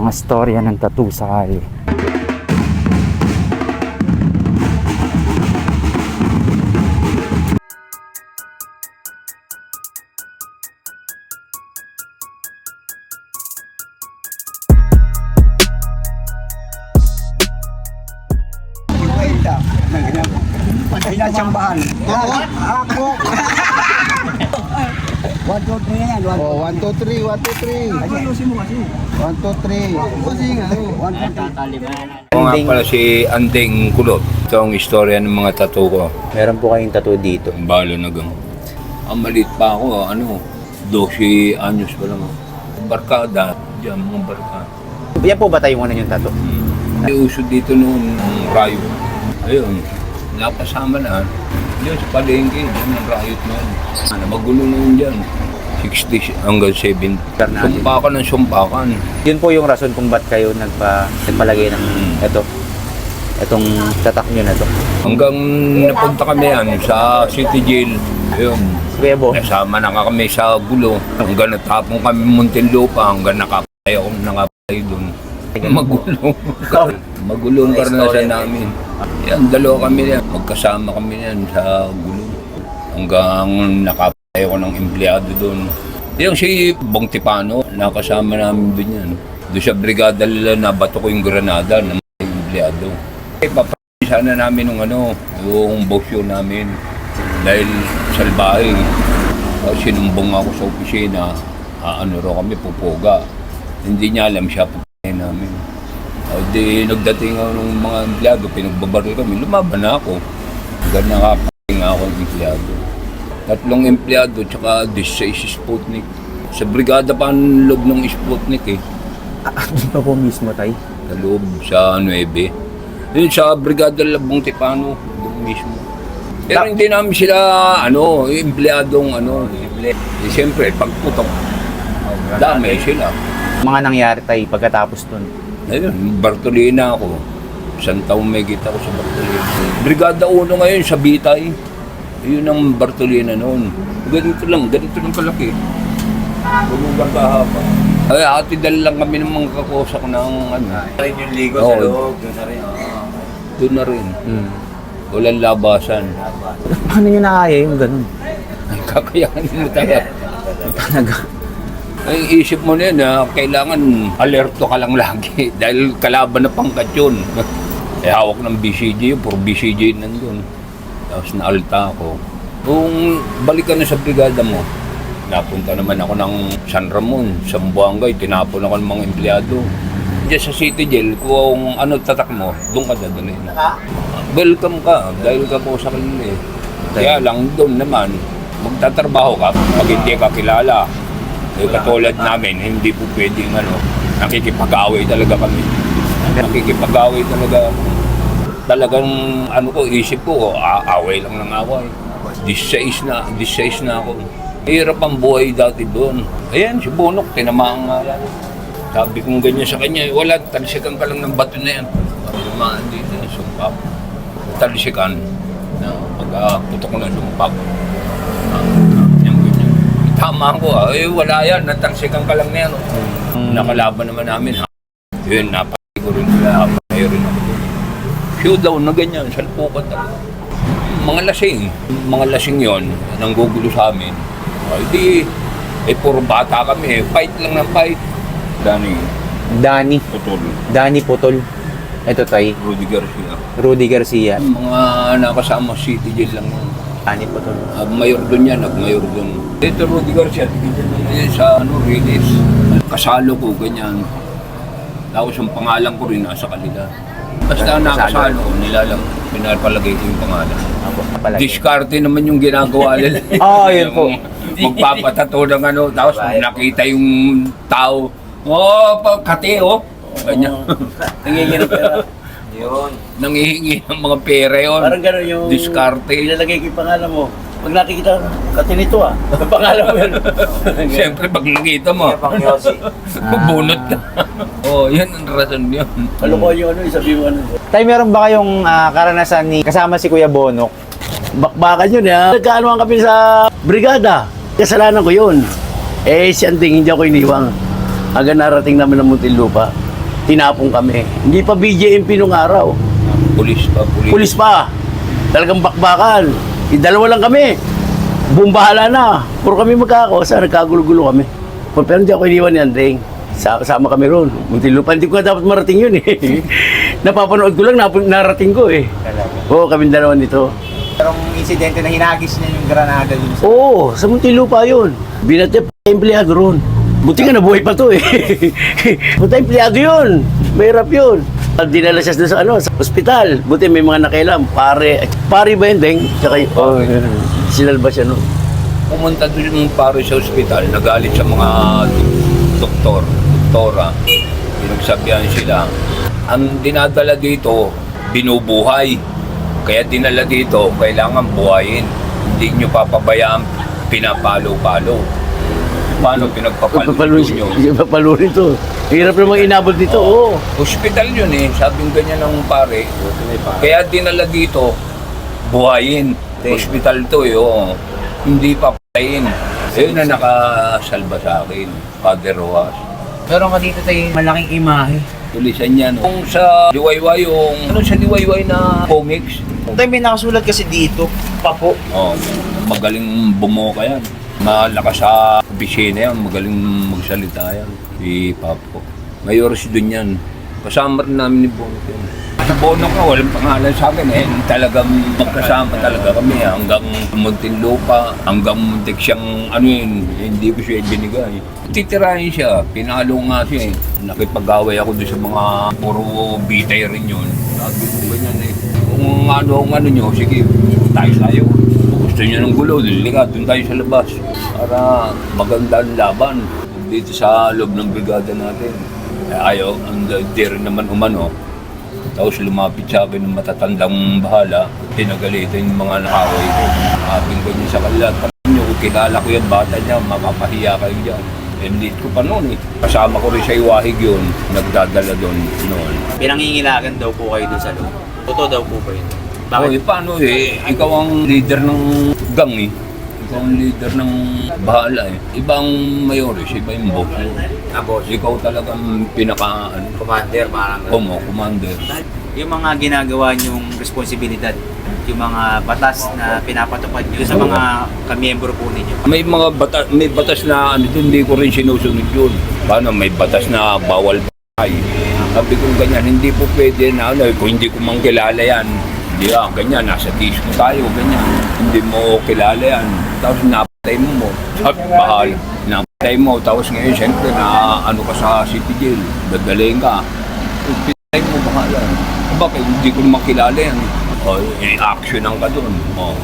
mga storya ng tattoo sa kalye. Ako nga pala si Anding Kulot. Ito ang istorya ng mga tattoo ko. Meron po kayong tattoo dito. Ang balo na gang. Ang maliit pa ako, ano, 12 anyos pa lang. Barkada, dyan mga barkada. Yan po ba tayo muna yung tattoo? May uso dito noon, ang rayo. Ayun, napasama na. Diyan sa palengke, dyan ang riot na. Ano, magulo yun dyan. 60 hanggang 70. Karnali. Sumpakan ng sumpakan. Yun po yung rason kung ba't kayo nagpa, nagpalagay ng ito. Itong tatak nyo na to. Hanggang napunta kami yan sa City Jail. Ayun, Kuya Bo, Kasama na nga kami sa gulo. Hanggang natapong kami Muntinlupa, hanggang nakapay ako nakapay doon. Magulo. Magulo ang karanasan namin. Yan, dalawa kami yan. Magkasama kami yan sa gulo. Hanggang nakapay ako ng empleyado doon. Yung si Bong Tipano, nakasama namin doon yan. Doon sa brigada nila, nabato ko yung granada ng empleyado. Eh, papaysa na namin ng ano, yung bosyo namin. Dahil salbahe. Uh, sinumbong ako sa opisina, ano raw kami, pupuga. Hindi niya alam siya pupugain namin. Uh, di nagdating ako ng mga empleyado, pinagbabaril kami, lumaban ako. Hanggang nakapaling ako ng empleyado. Tatlong empleyado, tsaka 16 Sputnik. Sa brigada pa ang loob ng Sputnik eh. doon pa po mismo tayo. Sa loob, sa 9. Yun sa Brigada Labong Tipano, doon mismo. Pero hindi namin sila, ano, empleyadong, ano, emple. Eh, siyempre, pagputok, dami sila. Mga nangyari tayo pagkatapos nun. Ayun, Bartolina ako. Isang taong may kita ko sa Bartolina. Brigada 1 ngayon sa Bitay. Yun ang Bartolina noon. Ganito lang, ganito lang kalaki. Bumugang kahaba. Ay, ati dal lang kami ng mga kakosak ng ano. Rin yung ligo Oo. sa loob. Doon na rin. oo. Doon na rin. Hmm. Walang labasan. Paano nyo nakaya yung ganun? Ay, kakayanin mo talaga. Talaga. Ay, isip mo na yun, ha, kailangan alerto ka lang lagi dahil kalaban na pangkat yun. eh, hawak ng BCJ yun, puro BCJ nandun. Tapos naalta ako. Kung balikan na sa brigada mo, napunta naman ako ng San Ramon, sa Buangay, tinapon ako ng mga empleyado. Diyan sa City Jail, kung ano tatak mo, doon ka dadalhin. Welcome ka, dahil ka po sa kanila eh. Kaya lang doon naman, magtatrabaho ka pag hindi ka kilala. Eh, katulad namin, hindi po pwedeng ano, nakikipag-away talaga kami. Nakikipag-away talaga. Talagang ano ko, isip ko, a- away lang ng away. 16 na, 16 na ako. Hirap ang buhay dati doon. Ayan, si Bonok, tinamaan nga yan. Sabi kong ganyan sa kanya, wala, talsikan ka lang ng bato na yan. Lumaan dito, sumpap. Talsikan, na pag-putok ng sumpap. Ah, yan, ganyan. Tama ko ah, eh wala yan, natalsikan ka lang na yan. oh. Nakalaban naman namin. Yun, napatay ko rin napatay rin ako doon. Showdown na ganyan, salpukan talaga. Mga lasing, mga lasing yon nanggugulo sa amin. Ay di, eh puro bata kami eh, fight lang ng fight. Dani, Danny. putol, Danny Putol. Ito tayo. Rudy Garcia. Rudy Garcia. Mga nakasama city jail lang yun. Danny Putol. Uh, mayor doon yan, nag-mayor doon. Ito Rudy Garcia, tigil yan sa ano, release. Kasalo ko, ganyan. Tapos yung pangalan ko rin nasa kanila. Basta nakasalo ko, nilalang, pinapalagay ko yung pangalan. Ako, kapalagay. Diskarte naman yung ginagawa nila. Oo, yun po. Magpapatato ng ano, tapos nakita yung tao, oh, pa- kate, oh. Ganyan. Nangingi ng pera. Yun. Nangihingi ng mga pera yun. Parang gano'n yung... Diskarte. Ilalagay ko yung pangalan mo. Pag nakikita ko, katinito ah. Ang pangalan mo yun. Siyempre, pag nakita mo, Pang Yossi. Bubunot ka. oh, yan ang rason yun. Alam ko yung ano, isabi mo ano. Tay, meron ba kayong ah, karanasan ni kasama si Kuya Bonok? Bakbakan yun ha. Nagkaanuhan kami sa brigada. Kasalanan ko yun. Eh, si Anting, hindi ako iniwang. Hanggang narating namin ng Muntinlupa. tinapong kami. Hindi pa BJMP nung araw. Pulis pa, pulis. Pulis pa. Talagang bakbakan. Yung dalawa lang kami. Bumbahala na. Puro kami magkakakosa. Nagkagulo-gulo kami. Pero hindi ako iniwan ni Andeng. Sa- Sama kami ron. Muntinlupa. Hindi ko nga dapat marating yun eh. Napapanood ko lang, nap- narating ko eh. Oo, kami dalawa nito. Pero insidente na hinagis niya yung granada dun sa... Oo, sa Muntinlupa yun. Binatip empleyado ron. Buti nga nabuhay pa to eh. Buti empleyado yun. Mahirap yun. Dinala siya sa ano, sa ospital. Buti may mga nakailam. Pare. Pare ba yun, Deng? Tsaka. Oh, sinalba siya no. Pumunta doon yung pare sa ospital, nagalit sa mga doktor, doktora. Pinagsabihan sila. Ang dinadala dito, binubuhay. Kaya dinala dito, kailangan buhayin. Hindi nyo papabayaan pinapalo-palo. Paano pinagpapalo Papalo nyo? siya. Papalo nito. Hirap namang inabot dito. Oo. Hospital yun eh, sabing ganyan ng pare. Kaya dinala dito, buhayin. Hospital to eh, oo. Hindi papatayin. Yun na nakasalba sa akin, Father Rojas. Pero nga dito tayo malaking imahe. Tulisan niya. No? Kung sa Liwayway, yung ano sa Liwayway na comics, Tayo may nakasulat kasi dito. Papo. oh, magaling bumuo ka yan. Malakas sa opisina yan, magaling magsalita yan. Si Papo. Mayor si dun yan. Kasama rin namin ni Bono yan. Sa Bono ka, walang pangalan sa akin eh. Talagang magkasama talaga kami ah. hanggang Muntinlupa, hanggang muntik siyang ano yun, hindi ko siya binigay. Titirahin siya, pinalo nga siya eh. Nakipag-away ako doon sa mga puro bitay rin yun. Sabi ko ganyan eh. Kung ano ang ano nyo, sige, tayo tayo. Gusto nyo ng gulo, lika, doon tayo sa labas. Para maganda ang laban dito sa loob ng brigada natin. Eh, ayaw, ang rin naman umano. Tapos lumapit sa akin ng matatandang bahala, pinagalitan yung mga nakaway ko. Abing ko niya sa kanila, tapos nyo, kilala ko yung bata niya, mapapahiya kayo dyan. Eh, lead ko pa noon eh. Kasama ko rin sa Iwahig yun, nagdadala doon noon. Pinangingilagan daw po kayo dun sa loob. Totoo daw po ba yun? Bakit? Bakit? paano eh, ikaw ang leader ng gang eh. Ikaw ang leader ng bahala eh. Ibang mayores, iba yung boss. Ah, boss. Ikaw talagang pinaka, ano, Commander, parang Omo, commander. yung mga ginagawa niyong responsibilidad, yung mga batas na pinapatupad niyo sa mga kamiyembro po ninyo. May mga batas, may batas na ano hindi ko rin sinusunod yun. Paano, may batas na bawal patay. Sabi ko ganyan, hindi po pwede na ano, kung hindi ko mang kilala yan. Hindi ah, ganyan, nasa disco tayo, ganyan. Hindi mo kilala yan. Tapos napatay mo mo. Sabi, bahal. Napatay mo, tapos ngayon, siyempre, na ano ka sa city jail, dadalhin ka. Pinatay mo, bahala. Bakit, hindi ko naman kilala yan. O, i-action ang ka doon. O,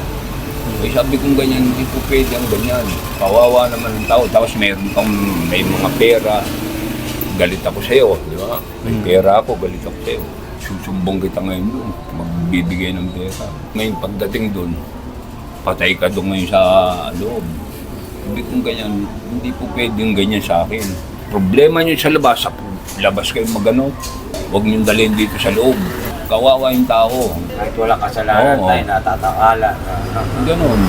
eh, sabi kong ganyan, hindi po pwede ang ganyan. Kawawa naman ang tao. Tapos mayroon kang, may mga pera. Galit ako sa'yo, di ba? May pera ako, galit ako sa'yo. Susumbong kita ngayon doon. Magbibigay ng pera. Ngayon pagdating doon, patay ka doon ngayon sa loob. Sabi kong ganyan, hindi po pwedeng ganyan sa akin. Problema nyo sa labas, sa labas kayo magano. Huwag nyo dalhin dito sa loob. Kawawa yung tao. Kahit walang kasalanan Oo. tayo, natatakala. Ganun.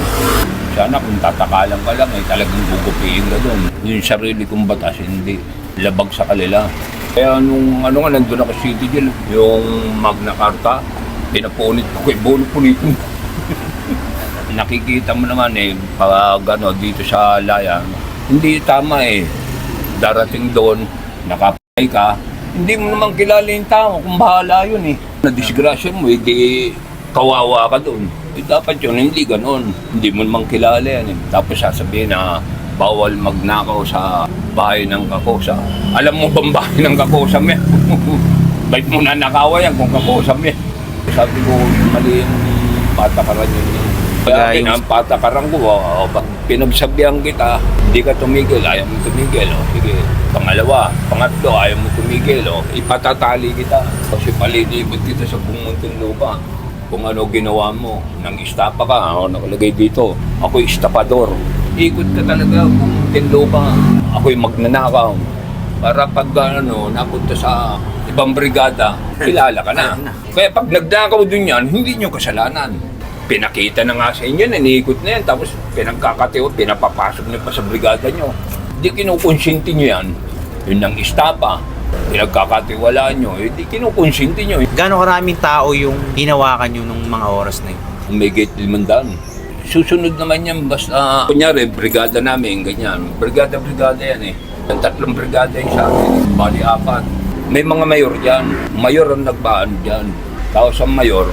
Sana kung tatakalan ka lang, ay talagang gugupiin ka doon. Yung sarili kong batas, hindi labag sa kanila. Kaya nung ano nga, nandun ako City Jail, yung Magna Carta, pinapunit ko, eh, punit mo. Nakikita mo naman eh, pag ano, dito sa Laya, hindi tama eh. Darating doon, nakapay ka, hindi mo naman kilala yung tao kung bahala yun eh. Na-disgrasya mo, hindi kawawa ka doon. Eh, dapat yun, hindi ganon. Hindi mo naman kilala yan eh. Tapos sasabihin na bawal magnakaw sa bahay ng kakosa. Alam mo bang bahay ng kakosa mo? Bait mo na nakawa yan kung kakosa mo. Sabi ko, mali yung patakaran yun. Kaya Kaya yung- ang patakaran ko, oh, pag pinagsabihan kita, hindi ka tumigil, ayaw mo tumigil. Oh, sige, pangalawa, pangatlo, ayaw mo tumigil. Oh, ipatatali kita. Kasi palilibot kita sa buong lupa. Kung ano ginawa mo, nang istapa ka, ako nakalagay dito, ako'y istapador. Ikot ka talaga kung munting lupa. Ako'y magnanakaw. Para pag ano, napunta sa ibang brigada, kilala ka na. Kaya pag nagnakaw dun yan, hindi nyo kasalanan. Pinakita na nga sa inyo, naniikot na yan, tapos pinagkakatiwa, pinapapasok nyo pa sa brigada nyo. Hindi kinukonsinti nyo yan. Yun ang istapa. pinagkakatiwalaan nyo, eh di kinukonsinti nyo. eh. Gano'ng karaming tao yung hinawakan nyo nung mga oras na yun? May gate limandaan. Susunod naman yan, basta, kunyari, brigada namin, ganyan. Brigada-brigada yan eh. Ang tatlong brigada yung sa akin, bali apat. May mga mayor dyan. Mayor ang nagbaan dyan. Tapos ang mayor,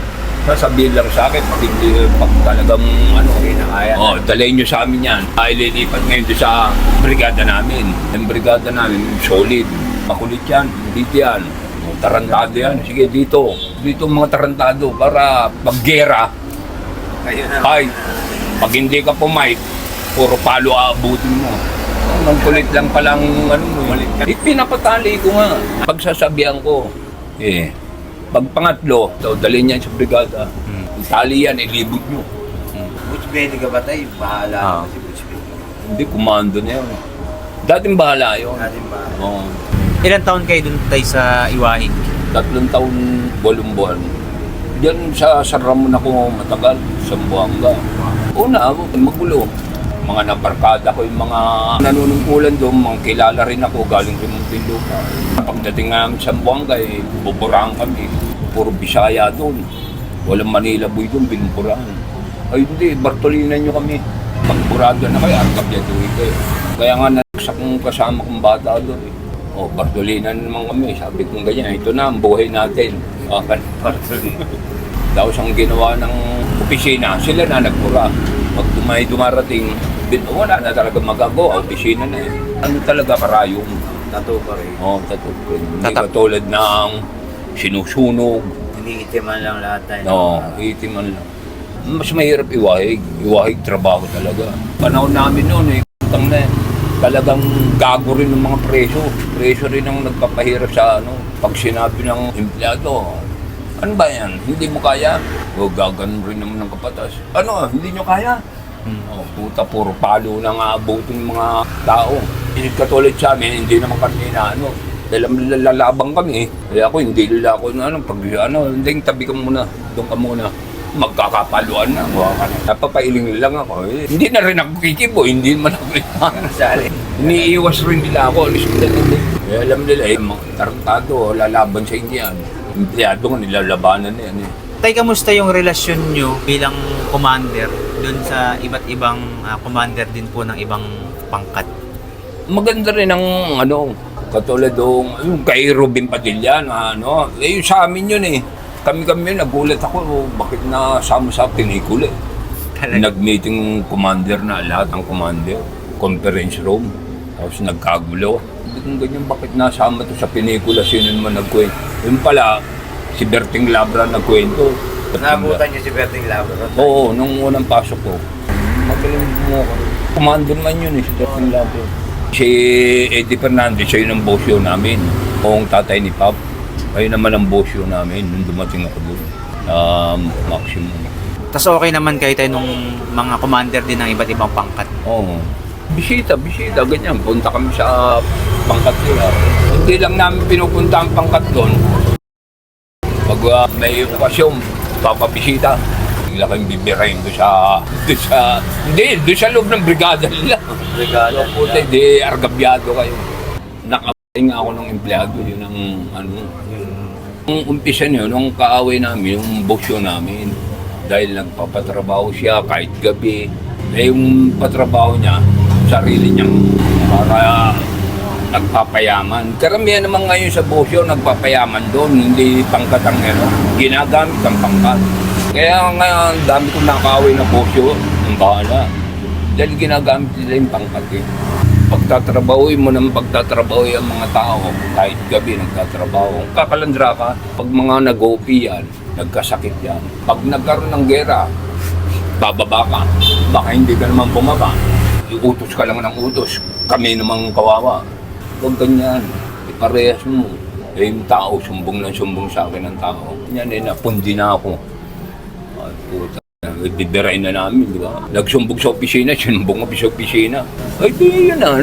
sasabihin lang sa akin, pag hindi, pag talagang, ano, Kinakaya. Oh, dalhin nyo sa amin yan. Ay, lilipat ngayon doon sa brigada namin. Ang brigada namin, solid. Makulit yan, dito yan. Tarantado yan. Sige, dito. Dito mga tarantado para paggera. Ay, pag hindi ka pumayt, puro palo aabutin mo. Ang kulit lang palang ano mo. Eh, pinapatali ko nga. Pagsasabihan ko, eh, pag pangatlo, daw dalhin yan sa brigada. Hmm. Tali yan, ilibot nyo. Butch Benny ka ba tayo? Bahala Ah. si Butch Benny. Hindi, kumando na yun. Dating bahala yun. Natin ba? Oo. Ilan taon kayo dun tayo sa Iwahig? tatlong taon, walong buwan. Diyan sa Saramon ako matagal, sa Buanga. Una, magulo. Mga nabarkada ko, yung mga nanunungkulan doon, mga kilala rin ako, galing rin ng Pinlupa. Pagdating namin sa Buanga, eh, buburahan kami. Puro Bisaya doon. Walang Manila boy doon, binuburahan. Ay hindi, Bartolinan nyo kami. Pagburado na kayo, arkab yan tuwi kayo. Kaya nga nagsak kong kasama kong bata doon. Eh. O, Bartolinan naman kami. Sabi kong ganyan, ito na ang buhay natin. Ah, kan- Tapos ang ginawa ng opisina, sila na nagpura. Pag may dumarating, bin, wala na talaga magagawa, opisina na eh. Ano talaga karayong? Tato pa rin. Oo, oh, tatukin. Hindi Tatak- katulad ng sinusunog, Iniitiman lang lahat tayo. No, itiman lang. Mas mahirap iwahig. Iwahig trabaho talaga. Panahon namin noon eh, utang na eh. Talagang gago rin ng mga preso. Preso rin ang nagpapahirap sa ano. Pag sinabi ng empleyado, ano ba yan? Hindi mo kaya? O gagano rin naman ng kapatas. Ano, hindi nyo kaya? Oh, puta, puro palo lang aabutin ng mga tao. Eh, Katulad sa amin, hindi naman kami na ano. Dahil lalabang kami. Kaya ako, hindi nila ako na ano, pag ano, hindi, tabi ka muna. Doon ka muna. Magkakapaluan na. Napapailing lang ako. Eh, hindi na rin ako kikibo, hindi man ako Sali. Iniiwas rin nila ako. Alis ko hindi. Eh, alam nila, eh, mga tarantado, lalaban sa Indian. Empleyado ko, nilalabanan na yan eh. Tay, kamusta yung relasyon nyo bilang commander dun sa iba't ibang ah, commander din po ng ibang pangkat? maganda rin ang ano, katulad dong, yung kay Robin Padilla na ano, eh sa amin yun eh. Kami-kami yun, nagulat ako, bakit na sama sa pinikula eh. Nag-meeting commander na, lahat ng commander, conference room, tapos nagkagulo. Hindi kong ganyan, bakit nasama to sa pinikula, sino naman nagkwento. Yun pala, si Berting Labra nagkwento. Nabutan niyo si Berting Labrador. Oo, nung unang pasok ko. Magaling mo ako. Commander man yun eh, si Berting Labra. Si Eddie Fernandez, siya yun ang bosyo namin. O ang tatay ni Pap. Ayun naman ang bosyo namin nung dumating ako doon. Um, maximum. Tapos okay naman kayo tayo nung mga commander din ng iba't ibang pangkat. Oo. Bisita, bisita, ganyan. Punta kami sa pangkat nila. Hindi lang namin pinupunta ang pangkat doon. Pag ah, may okasyon, papabisita. Bigla kayong bibirahin doon sa, doon sa, hindi, doon sa loob ng brigada nila. Brigada So, puta, di argabyado kayo. Nakapain nga ako ng empleyado, yun ang ano. Yung umpisa niyo, nung kaaway namin, yung bosyo namin, dahil nagpapatrabaho siya kahit gabi, eh yung patrabaho niya, sarili niyang para nagpapayaman. Karamihan naman ngayon sa bosyo, nagpapayaman doon, hindi pangkat ang ano, ginagamit ang pangkat. Kaya nga, ang dami kong nakaway na bosyo, ang bahala. Dahil ginagamit nila yung pangkat eh. Pagtatrabahoy mo ng pagtatrabahoy ang mga tao, kahit gabi nagtatrabaho, kakalandra ka. Pag mga nag-OP yan, nagkasakit yan. Pag nagkaroon ng gera, bababa ka. Baka hindi ka naman bumaba. Utos ka lang ng utos. Kami namang kawawa. Huwag ganyan. Iparehas mo. Eh, yung tao, sumbong lang sumbong sa akin ng tao. Yan eh, napundi na ako. Ay, puta. Bibirain na namin, di ba? Nagsumbog sa opisina, sinumbong kami sa opisina. Ay, di yun na.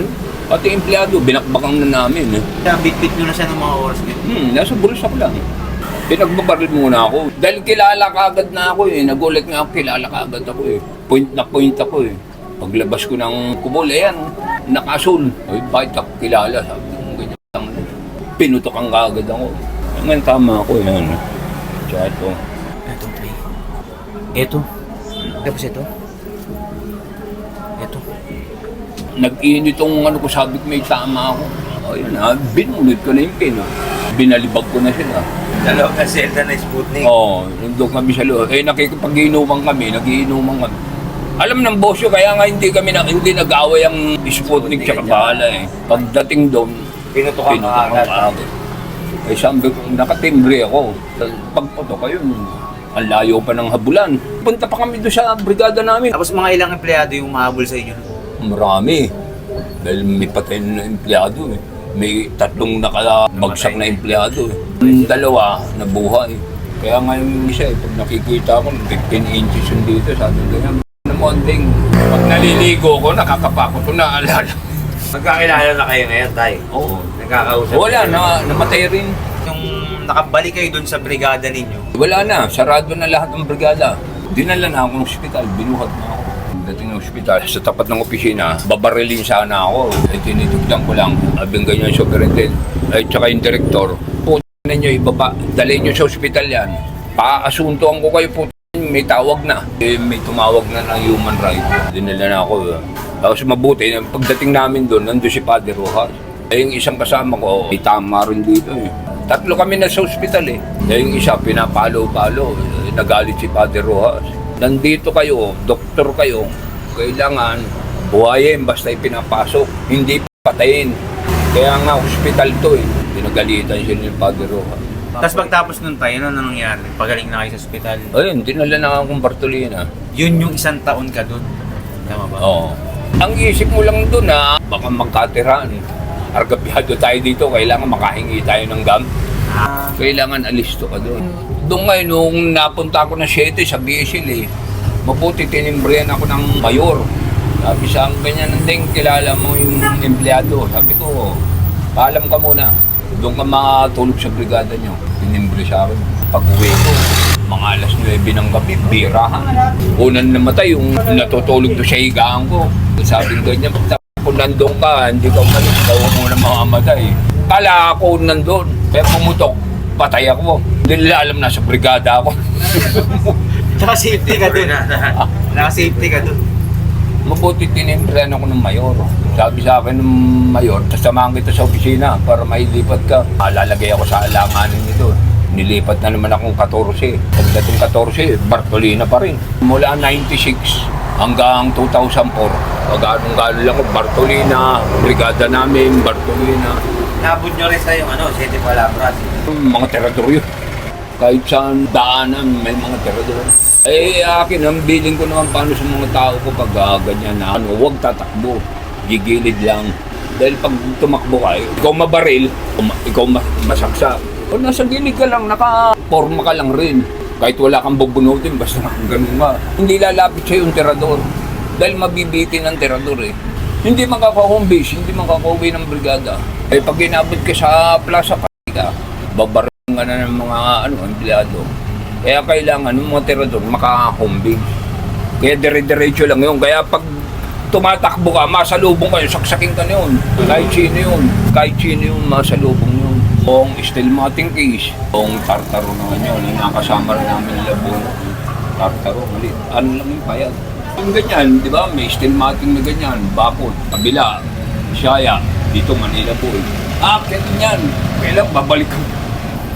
Pati empleyado, binakbakang na namin. Eh. Kaya bit-bit nyo na siya ng mga oras ngayon. Hmm, nasa bulsa ko lang. Pinagbabaril muna ako. Dahil kilala ka agad na ako eh. Nagulat nga ako, kilala ka agad ako eh. Point na point ako eh. Paglabas ko ng kubol, ayan, nakasul. Ay, bakit ako kilala? Sabi ko, ganyan lang. pinutok ang kagad ako. Ngayon tama ako yan. Tsaka ito. Ito. Ito. Tapos ito. Ito. Nag-init yung ano ko, sabi ko may tama ako. Ayun na, binunod ko na yung pin. ah. Binalibag ko na sila. Dalawang kaselda na Sputnik. Oo, oh, nandun kami sa loob. Eh, nakikipag-inuman kami, nagiinuman kami. Alam ng boss yun, kaya nga hindi kami na, hindi nag-away ang Sputnik tsaka bahala eh. Pagdating doon, Pinutukan ka ang agad. agad. Eh, sabi ko, nakatimbre ako. Pagputok kayo, ang layo pa ng habulan. Punta pa kami doon sa brigada namin. Tapos mga ilang empleyado yung mahabol sa inyo. Marami. Dahil may patay na empleyado eh. May tatlong nakabagsak na empleyado eh. Yung dalawa, nabuhay. Kaya ngayon yung isa eh, pag nakikita ko, 15 inches yung dito, sabi ko yan. Namonting, pag naliligo ko, nakakapako ko na alala. Magkakilala na kayo ngayon, Tay. Oo. Nagkakausap. Wala, na, namatay rin. Yung nakabalik kayo dun sa brigada ninyo, Wala na, sarado na lahat ng brigada. Dinala na ako ng ospital, binuhat na ako. Dating ng ospital, sa tapat ng opisina, babarilin sana ako. Ay tinitugdan ko lang, abing ganyan yung superintendent, ay tsaka yung direktor. Puto ninyo, ibaba, dalhin nyo sa ospital yan. Paasuntuan ko kayo po, may tawag na. Eh, may tumawag na ng human rights. Dinala na ako. Tapos mabuti, pagdating namin doon, nandun si Padre Rojas. Eh, yung isang kasama ko, may tama rin dito eh. Tatlo kami na sa ospital eh. Yung isa, pinapalo-palo. Nagalit si Padre Rojas. Nandito kayo, doktor kayo, kailangan buhayin basta ipinapasok, hindi patayin. Kaya nga, ospital to eh. Pinagalitan siya ni Padre Rojas. Tapos pagtapos nun tayo, ano nang nangyari? Pagaling na kayo sa ospital. Ayun, dinala na akong Bartolina. Yun yung isang taon ka dun. Tama ba? Oo. Ang isip mo lang doon na baka magkatirahan. Argabyado tayo dito, kailangan makahingi tayo ng gam. Ah, Kailangan alisto ka doon. Doon ngayon, nung napunta ako ng 7 sa BSL eh, mabuti tinimbrihan ako ng mayor. Sabi sa akin, ganyan, ding kilala mo yung empleyado. Sabi ko, paalam ka muna. Doon ka matulog sa brigada nyo. Tinimbre sa akin. Pag uwi ko, mga alas 9 ng gabi, birahan. Unang namatay, yung natutulog doon sa higaan ko. Sabi ko ganyan, kung nandun ka, hindi ka umalis, ikaw muna mamamatay. Kala ako nandun, kaya pumutok, patay ako. Hindi nila alam na sa brigada ako. Tsaka safety ka dun. Naka-safety ka dun. Mabuti tinimbrihan ako ng mayor. Sabi sa akin ng mayor, sasamahan kita sa opisina para mailipat ka. Lalagay ako sa alanganin nito. Nilipat na naman akong 14. Pagdating 14, Bartolina pa rin. Mula 96 hanggang 2004, pag anong gano'n lang ako, Bartolina, brigada namin, Bartolina. Nabot nyo rin sa yung ano, City Palabras. Mga terador yun. Kahit saan daanan, may mga terador. Eh, akin, ang biling ko naman paano sa mga tao ko pag ah, ganyan na ano, huwag tatakbo. Gigilid lang. Dahil pag tumakbo ka, eh, ikaw mabaril, um- ikaw ma- masaksak. O nasa gilid ka lang, naka-forma ka lang rin. Kahit wala kang bubunutin, basta ganun nga. Hindi lalapit sa'yo yung terador. Dahil mabibitin ang terador eh. Hindi makaka-home base, hindi makaka-uwi ng brigada. Eh pag inabot ka sa Plaza Patika, babarang ka na ng mga ano, empleyado. Kaya kailangan ng mga terador maka-home base. Kaya dire-diretso lang yun. Kaya pag tumatakbo ka, masalubong ka yun, saksakin ka na yun. Kahit sino yun, kahit sino yun, masalubong yun. Kung stilmating case, kung tartaro naman yun, yung nakasama rin namin nila buong tartaro, mali. Ano lang yung payag. Yung ganyan, di ba, may stilmating na ganyan, bakod, kabila, Siyaya, dito Manila po eh. Akit yan, kailan babalik ka.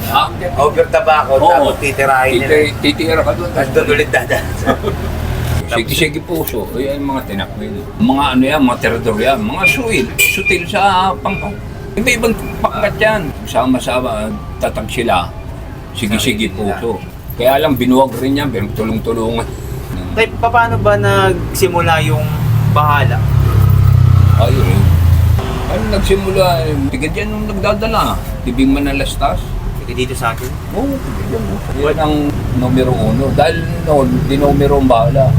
Akit. Over tabako, Oo. tapos titirahin nila. Titi- Titira ka doon. Tapos doon ulit dadaan. Sige-sige puso. Yan mga tinakbil. Mga ano yan, mga terador yan. Mga suil. Sutil sa pangpang. Iba-ibang pangkat yan. Sama-sama, tatag sila. Sige-sige puso. Kaya lang, binuwag rin yan. Pero tulong-tulungan. Tay, paano ba nagsimula yung bahala? Ayun. Ano nagsimula? eh, Tigad yan nung nagdadala. Tibing manalastas. Sige dito sa akin. Oo, oh, yan ang numero uno. Dahil noon, di numero ang bahala.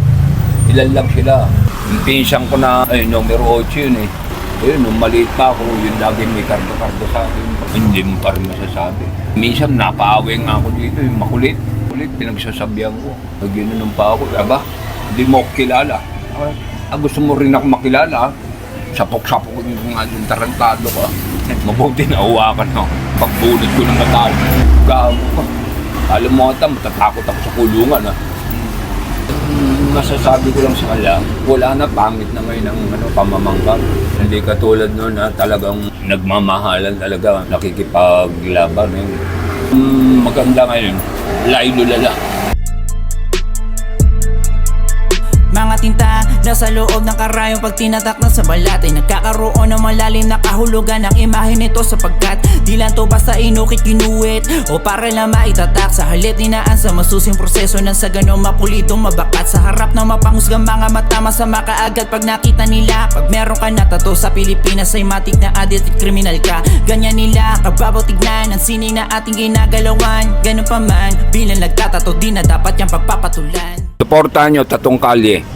Ilan lang sila. Yung pinsan ko na, ay, numero 8 yun eh. Ayun, nung maliit pa ako, yun lagi may kargo-kargo sa akin. Hindi mo pa rin masasabi. Minsan, napaaway nga ako dito, yung makulit. Kulit, pinagsasabihan ko. Pag ginanong pa ako, aba, hindi mo ako kilala. Ah, gusto mo rin ako makilala. Sapok-sapok yung mga yung tarantado ka. Mabuti na uwakan ako. Pagbunot ko ng natal. Gago ka. Alam mo ata, matatakot ako sa kulungan ah. Masasabi ko lang sa kanya, wala na pangit na ngayon ang ano, pamamangkap. Hindi katulad noon na talagang nagmamahalan talaga, nakikipaglaban. Eh. Hmm, maganda ngayon, layo lala. Mga tinta nasa loob ng karayong pag tinatak na sa balat ay nagkakaroon ng malalim na kahulugan ang imahe nito sapagkat di lang to basta inukit ginuwit o para lang maitatak. Sa halip ninaan sa masusing proseso ng sa ganong mapulitong mabakat. Sa harap ng mapanghusgang mga mata masama ka agad pag nakita nila. Pag meron ka natato sa Pilipinas ay matik na addict at kriminal ka. Ganyan nila kababaw tignan ang sining na ating ginagalawan. Ganun pa man bilang nagtatato di na dapat yung pagpapatulan Suportahan nyo, Tatong Kalye.